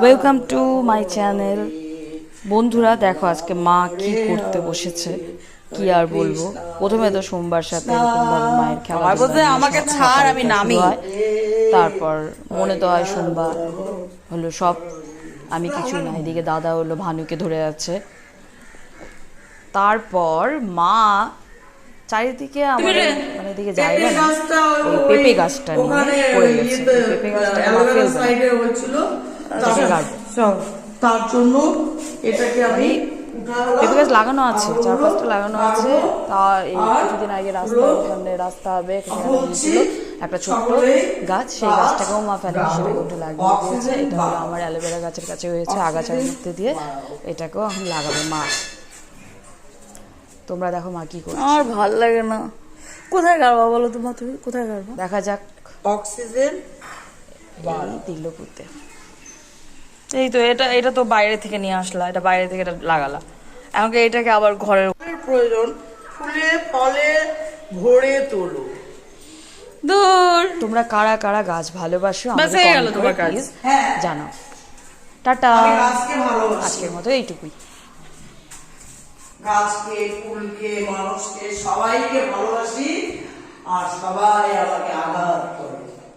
Welcome to my channel বন্ধুরা দেখো আজকে মা কি করতে বসেছে কি আর বলব? প্রথমে তো সোমবার সাথে মায়ের খেলা আমার আমাকে ছাড়, আমি নামি। তারপর মনে তো হয় সোমবার হলো সব আমি কিছু না এদিকে দাদা হলো ভানুকে ধরে আছে। তারপর মা চারিদিকে আমাদের মানে এদিকে জায়গা না ওই পেঁপে গাছটা নিয়ে পড়ে গেছে পেঁপে গাছটা মা ফেলবে না। সাইডে হচ্ছিল তার জন্য এটাকে আমি পেঁপে গাছ লাগানো আছে চার পাঁচটা লাগানো আছে। তা এই কিছুদিন আগে রাস্তা ওখানে রাস্তা হবে একটা ছোট্ট গাছ সেই গাছটাকেও মা ফেলে সেটাকে উঠে লাগিয়ে দিয়েছে। এটা হলো আমার অ্যালোভেরা গাছের কাছে হয়েছে আগাছার মধ্যে দিয়ে এটাকেও এখন লাগাবে মা। তোমরা দেখো মা কি করছে। আমার ভালো লাগে না। কোথায় গাড়বা বলো তো মা তুমি? কোথায় গাড়বা? দেখা যাক। অক্সিজেন? এই দিল পুঁতে। এই তো এটা এটা তো বাইরে থেকে নিয়ে আসলা এটা বাইরে থেকে এটা লাগালা। এমনকি এটাকে আবার ঘরের প্রয়োজন ফুলে ফলে ভরে তোলো। দূর। তোমরা কারা কারা গাছ ভালোবাসো আমাদের হয়ে। হ্যাঁ। জানাও। টাটা। আজকের মতো এইটুকুই। গাছকে ফুলকে মানুষকে সবাইকে ভালোবাসি আর সবাই আমাকে আঘাত করে।